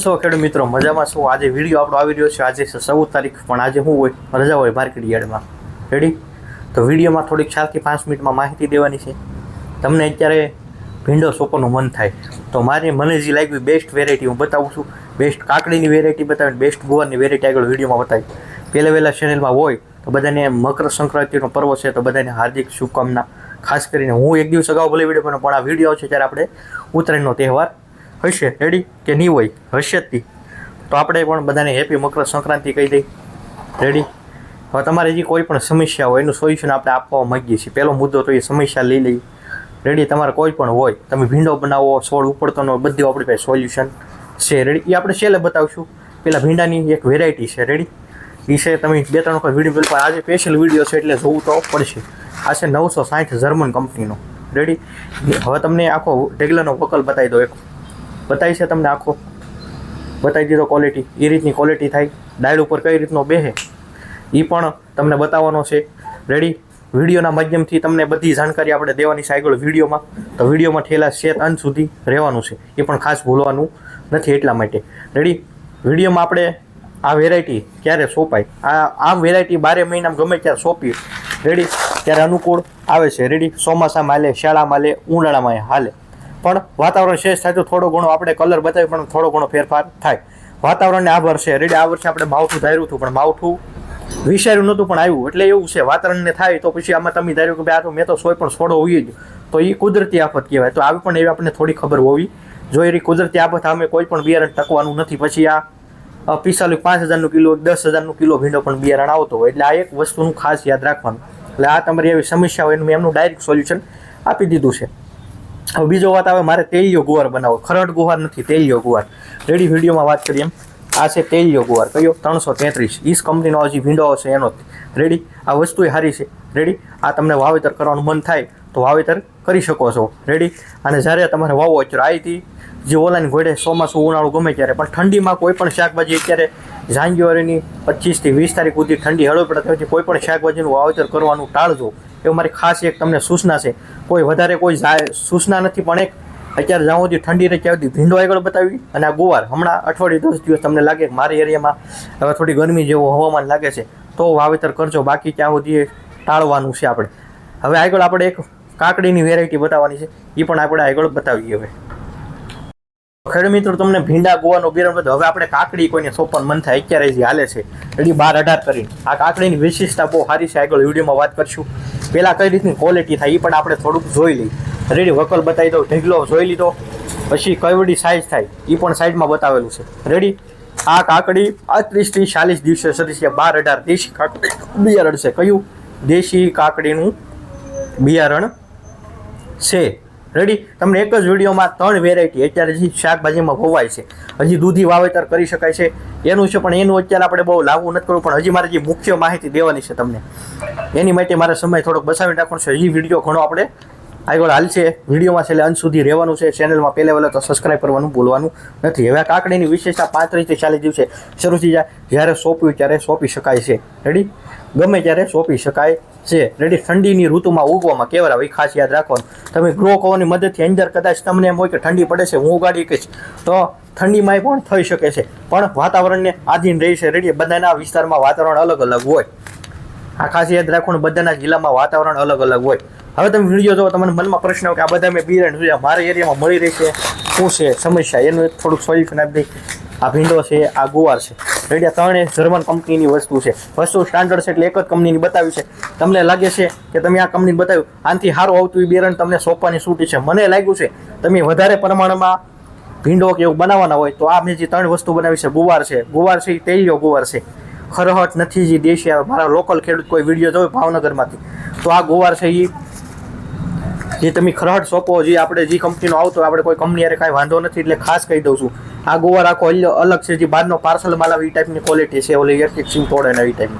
સો ખેડૂત મિત્રો? મજામાં શું આજે વીડિયો આપણો આવી રહ્યો છે. આજે છે તારીખ, પણ આજે શું હોય રજા હોય માર્કેટ યાર્ડમાં. રેડી તો વિડીયોમાં થોડીક ચારથી પાંચ મિનિટમાં માહિતી દેવાની છે. તમને અત્યારે ભીંડો સોંપવાનું મન થાય. તો મારે મને જે લાગ્યું બેસ્ટ વેરાયટી હું બતાવું છું. બેસ્ટ કાકડીની વેરાયટી બતાવીને બેસ્ટ ગુવારની વેરાયટી આગળ વિડીયોમાં બતાવી પહેલાં વહેલા ચેનલમાં હોય તો બધાને મકર સંક્રાંતિનો પર્વ છે તો બધાને હાર્દિક શુભકામના. ખાસ કરીને હું એક દિવસ અગાઉ ભલે વીડિયો પણ આ વીડિયો છે ત્યારે આપણે ઉત્તરાયણનો તહેવાર હશે રેડી કે નહીં હોય, હશે જ તો. આપણે પણ બધાને હેપી મકર સંક્રાંતિ કહી દઈ રેડી હવે તમારે જે કોઈ પણ સમસ્યા હોય, એનું સોલ્યુશન આપણે આપવા માંગીએ છીએ. પહેલો મુદ્દો તો એ સમસ્યા લઈ લઈ રેડી તમારે કોઈ પણ હોય, તમે ભીંડો બનાવો, છોડ ઉપડતો ન હોય બધું આપણી પાસે સોલ્યુશન છે. રેડી એ આપણે છેલ્લે બતાવશું. પેલા ભીંડાની એક વેરાયટી છે. રેડી એ છે, તમે બે ત્રણ વખત વીડિયો પણ આજે સ્પેશિયલ વીડિયો છે એટલે જોવું તો પડશે. આ છે નવસો સાઠ જર્મન કંપનીનો રેડી હવે તમને આખો ઢેગલાનો વકલ બતાવી દો એક. બતાવી છે તમને આખો. બતાવી દીધો ક્વોલિટી એ રીતની ક્વોલિટી થાય. ડાયલ ઉપર કઈ રીતનો બેહે એ પણ તમને બતાવવાનો છે. રેડી વિડીયોના માધ્યમથી તમને બધી જાણકારી આપણે દેવાની છે આગળ વિડીયોમાં. તો વિડીયોમાં ઠેલા શેત અંત સુધી રહેવાનું છે. એ પણ ખાસ ભૂલવાનું નથી એટલા માટે. રેડી વિડીયોમાં આપણે આ વેરાયટી ક્યારે સોંપાય? આ આ વેરાયટી બારે મહિનામાં ગમે ત્યારે સોંપીએ. રેડી ત્યારે અનુકૂળ આવે છે. રેડી ચોમાસામાં હાલે શાળામાં હાલે, ઉનાળામાં હાલે. પણ વાતાવરણ શેષ થાય તો થોડો ઘણો આપણે કલર બતાવી પણ થોડો ઘણો ફેરફાર થાય. વાતાવરણને આ વર્ષે રેડી આ વર્ષે આપણે માવઠું ધાર્યું હતું, પણ માવઠું વિચાર્યું નહોતું, પણ આવ્યું. એટલે એવું છે, વાતાવરણને થાય તો પછી આમાં તમે ધાર્યું કે ભાઈ આ તો મેં તો સોય પણ છોડો હોઈએ જ. તો એ કુદરતી આફત કહેવાય. તો આવી પણ એવી આપણને થોડી ખબર હોવી જોઈએ. કુદરતી આફત અમે કોઈ પણ બિયારણ ટકવાનું નથી. પછી આ પિસ્તાલીસ પાંચ હજારનું કિલો, દસ હજારનું કિલો ભીંડો પણ બિયારણ આવતો હોય. એટલે આ એક વસ્તુનું ખાસ યાદ રાખવાનું. એટલે આ તમારી એવી સમસ્યા હોય એનું મેં એમનું ડાયરેક્ટ સોલ્યુશન આપી દીધું છે. હવે બીજો વાત આવે, મારે તેલિયો ગુવાર બનાવો ખરડ ગુવાર નથી, તેલિયો ગુવાર. રેડી વિડીયોમાં વાત કરીએ એમ. આ છે તેલિયો ગુવાર. કયો? ત્રણસો તેત્રીસ. ઈસ કંપનીનો હજી ભીંડો હશે એનો રેડી આ વસ્તુ સારી છે. રેડી આ તમને વાવેતર કરવાનું મન થાય, તો વાવેતર કરી શકો છો. રેડી અને જ્યારે તમારે વાવો આઈથી, જે ઓલાની ઘોડે ચોમાસું ઉનાળું ગમે ત્યારે, પણ ઠંડીમાં કોઈ પણ શાકભાજી અત્યારે જાન્યુઆરીની પચીસથી વીસ તારીખ સુધી ઠંડી હળવી પડે કોઈ પણ શાકભાજીનું વાવેતર કરવાનું ટાળજો. એવું મારી ખાસ એક તમને સૂચના છે. કોઈ વધારે કોઈ સૂચના નથી, પણ એક અત્યારે જ્યાં સુધી ઠંડી રહી ત્યાં સુધી ભીંડો આગળ બતાવી. અને આ ગુવાર, હમણાં અઠવાડિયે દસ દિવસ તમને લાગે મારી એરિયામાં હવે થોડી ગરમી જેવું હવામાન લાગે છે. તો વાવેતર કરજો, બાકી ત્યાં સુધી ટાળવાનું છે આપણે. હવે આગળ આપણે એક કાકડીની વેરાયટી બતાવવાની છે. એ પણ આપણે આગળ બતાવીએ હવે. ખેડૂત મિત્રો, તમને ભીંડા, ગોવાનો, બિરણ બધું. હવે આપણે કાકડી કોઈને સોપન મન થાય, અત્યારે જે હાલે છે એટલે બાર અઢાર કરીને. આ કાકડીની વિશેષતા બહુ સારી છે, આગળ વિડીયોમાં વાત કરશું. પહેલાં કઈ રીતની ક્વોલિટી થાય એ પણ આપણે થોડુંક જોઈ લઈએ. રેડી વકલ બતાવી દઉં, ઢેગલો જોઈ લીધો. પછી કઈવડી સાઇઝ થાય એ પણ સાઈડમાં બતાવેલું છે. રેડી આ કાકડી પાંત્રીસથી ચાલીસ દિવસે સરી છે, બાર અઢાર દેશી કાકડી. બિયારણ છે, કયું? દેશી કાકડીનું બિયારણ છે. રેડી તમને એક જ વિડીયોમાં ત્રણ વેરાયટી અત્યારે જે શાકભાજીમાં ભોવાય છે. હજી દૂધી વાવેતર કરી શકાય છે. એનું છે, પણ એનું અત્યારે આપણે બહુ લાગુ નથી કરવું, પણ હજી મારે જે મુખ્ય માહિતી દેવાની છે તમને. એની માટે મારે સમય થોડોક બસાવી રાખવાનો છે. હજી વીડિયો ઘણો આપણે આગળ હાલશે. વિડીયોમાં છેલ્લે અંત સુધી રહેવાનું છે. ચેનલમાં પહેલે વહેલા તો સબસ્ક્રાઈબ કરવાનું ભૂલવાનું નથી. હવે કાકડીની વિશેષતા પાંત્રીસથી ચાલીસ દિવસે શરૂ થઈ જાય. જ્યારે સોંપ્યું ત્યારે સોંપી શકાય છે. રેડી ગમે ત્યારે સોંપી શકાય. છે રેડી ઠંડીની ઋતુમાં ઉગવામાં કેવરા હોય ખાસ યાદ રાખવાનું. તમે ગ્રો કવરની મદદથી અંદર કદાચ તમને એમ હોય કે ઠંડી પડે છે, હું ઉગાડી કહીશ તો ઠંડીમાંય પણ થઈ શકે છે. પણ વાતાવરણને આધીન રહી છે રેડી. બધાના વિસ્તારમાં વાતાવરણ અલગ અલગ હોય. આ ખાસ યાદ રાખવાનું, બધાના જિલ્લામાં વાતાવરણ અલગ અલગ હોય. હવે તમે વીડિયો જોવો, તમને મનમાં પ્રશ્ન હોય કે આ બધા મેં બિયારણ જોયા, મારા એરિયામાં મળી રહી છે? શું છે સમસ્યા? એનું થોડુંક સોલ્યુશન આપી દઈ. આ ભીંડો છે, આ ગુવાર છે. રેડિયા ત્રણે જર્મન કંપનીની વસ્તુ છે. વસ્તુ સ્ટાન્ડર્ડ છે એટલે એક જ કંપનીની બતાવી છે. તમને લાગે છે કે તમે આ કંપની બતાવ્યું. આનાથી સારું આવતું એ બેરણ, તમને સોંપવાની છૂટી છે. મને લાગ્યું છે, તમે વધારે પ્રમાણમાં ભીંડો કે એવું બનાવવાના હોય તો આ મેં જે ત્રણ વસ્તુ બનાવી છે, ગુવાર છે. ગુવાર છે એ તેલિયો ગુવાર છે. ખરહટ નથી જે દેશી મારા લોકલ ખેડૂત કોઈ વીડિયો જોયો ભાવનગરમાંથી. તો આ ગુવાર છે એ જે તમે ખરાટ સોંપો, જે આપણે જે કંપનીનો આવતો આપણે કોઈ કંપની યારે કાંઈ વાંધો નથી, એટલે ખાસ કહી દઉં છું. આ ગોવા અલ- અલગ છે, જે બહારનો પાર્સલ માલ આવે ટાઈપની ક્વોલિટી છે, ઓલી એક સિંગ તોડે ને એ ટાઈપની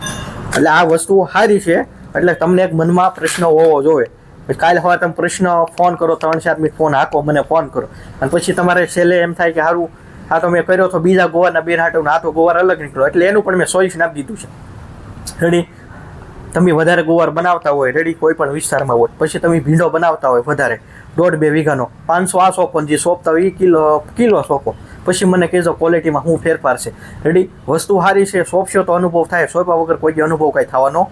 એટલે આ વસ્તુ સારી છે, એટલે તમને એક મનમાં પ્રશ્ન હોવો જોઈએ. કાલે હવે તમે પ્રશ્ન ફોન કરો, ત્રણ ચાર મિનિટ ફોન હાકો, મને ફોન કરો. અને પછી તમારે છેલ્લે એમ થાય કે સારું આ તો મેં કર્યો તો બીજા ગોવાના બે હાટો આ તો ગોવાર અલગ નીકળ્યો. એટલે એનું પણ મેં સોલ્યુશન આપી દીધું છે. રેડી તમે વધારે ગુવાર બનાવતા હોય, રેડી કોઈ પણ વિસ્તારમાં હોય, પછી તમે ભીંડો બનાવતા હોય વધારે, દોઢ બે વીઘાનો, પાંચસો આ સોંપો જે સોંપતા હોય એ કિલો કિલો સોંપો. પછી મને કહેજો ક્વોલિટીમાં શું ફેરફાર છે. રેડી વસ્તુ સારી છે સોંપશો તો અનુભવ થાય, સોંપ્યા વગર કોઈ અનુભવ કાંઈ થવાનો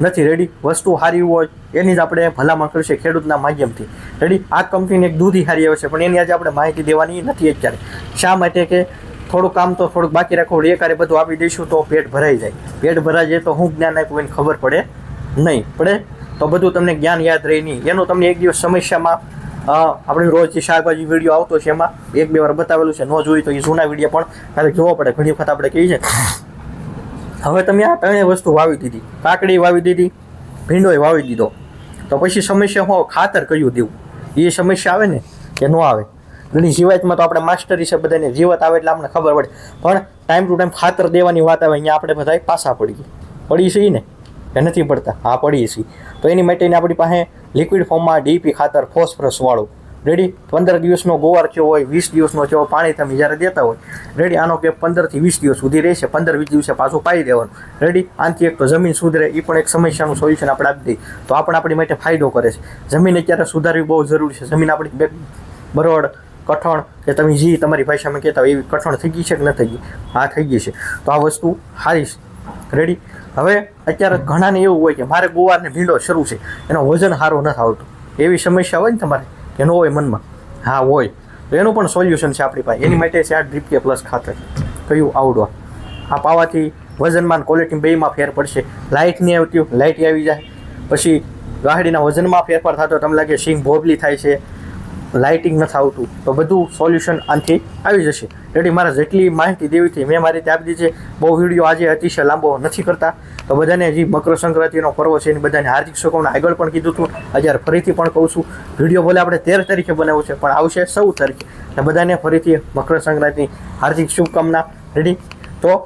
નથી. રેડી વસ્તુ સારી હોય, એની જ આપણે ભલામણ કરશે ખેડૂતના માધ્યમથી. રેડી આ કંપનીની એક દૂધી સારી આવે છે, પણ એની આજે આપણે માહિતી દેવાની નથી અત્યારે. શા માટે કે થોડું કામ તો થોડુંક બાકી રાખવું એકારે બધું આપી દઈશું તો પેટ ભરાઈ જાય. પેટ ભરાઈ જાય તો હું જ્ઞાન આપ્યું એને ખબર પડે નહીં, પડે? તો બધું તમને જ્ઞાન યાદ રહે નહીં. એનો તમને એક દિવસ સમસ્યામાં આપણે રોજ શાકભાજી વીડિયો આવતો છે એમાં, એક બે વાર બતાવેલું છે, ન જોયું તો એ જૂના વીડિયો પણ ક્યારેક જોવો પડે. ઘણી વખત આપણે કહીએ છીએ, હવે તમે આ ત્રણેય વસ્તુ વાવી દીધી. કાકડી વાવી દીધી, ભીંડોય વાવી દીધો. તો પછી સમસ્યા હું ખાતર કયું દેવું. એ સમસ્યા આવે ને કે ન આવે? ઘણી જીવાતમાં તો આપણે માસ્ટરી છે બધાને જીવત આવે એટલે આપણને ખબર પડે. પણ ટાઈમ ટુ ટાઈમ ખાતર દેવાની વાત આવે, અહીંયા આપણે બધા પાછા પડી પડી છીએ ને? કે નથી પડતા. હા પડીએ છીએ તો એની માટેની આપણી પાસે લિક્વિડ ફોર્મમાં ડીપી ખાતર ફોસ્ફરસવાળું રેડી પંદર દિવસનો ગોવાર થયો હોય, વીસ દિવસનો થયો પાણી તમે જ્યારે દેતા હોય રેડી આનો કે પંદરથી વીસ દિવસ સુધી રહેશે. પંદર વીસ દિવસે પાછું પાઈ દેવાનું. રેડી આનાથી એક તો જમીન સુધરે એ પણ એક સમસ્યાનું સોલ્યુશન આપણે આપી દઈએ. તો આ પણ આપણી માટે ફાયદો કરે છે. જમીન અત્યારે સુધારવી બહુ જરૂરી છે. જમીન આપણી બરોડ કઠણ કે તમે જે તમારી ભાષામાં કહેતા હોય એવી કઠણ થઈ ગઈ છે કે ન થઈ ગઈ? હા, થઈ ગઈ છે. તો આ વસ્તુ છે. રેડી હવે અત્યારે ઘણાને એવું હોય કે મારે ગોવાને ભીંડો શરૂ છે. એનો વજન સારો નથી આવતું એવી સમસ્યા હોય ને તમારે, કે ન હોય મનમાં? હા, હોય. તો એનું પણ સોલ્યુશન છે આપણી પાસે. એની માટે છે આ ડ્રીપ કે પ્લસ ખાતર. કયું આવડવા? આ પાવાથી વજનમાં ક્વોલિટી બેમાં ફેર પડશે. લાઇટ નહીં આવતી લાઇટ આવી જાય. પછી ગાડીના વજનમાં ફેરફાર થતો તમને લાગે સિંગ ભોબલી થાય છે. લાઇટિંગ નથી આવતું. તો બધું સોલ્યુશન આનાથી આવી જશે. રેડી, મારે જેટલી માહિતી દેવી હતી મેં મારી રીતે આપી દીધી છે બહુ વીડિયો આજે અતિશય લાંબો નથી કરતા. તો બધાને જે મકર સંક્રાંતિનો પર્વ છે એની બધાને હાર્દિક શુભકામના. આગળ પણ કીધું હતું. અત્યારે ફરીથી પણ કહું છું, વીડિયો ભલે આપણે તેર તારીખે બનાવ્યો છે, પણ આવશે સૌ તારીખે. એટલે બધાને ફરીથી મકર સંક્રાંતિ હાર્દિક શુભકામના. રેડી? તો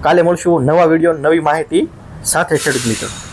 કાલે મળશું નવા વીડિયો, નવી માહિતી સાથે ખેડૂત મિત્રો.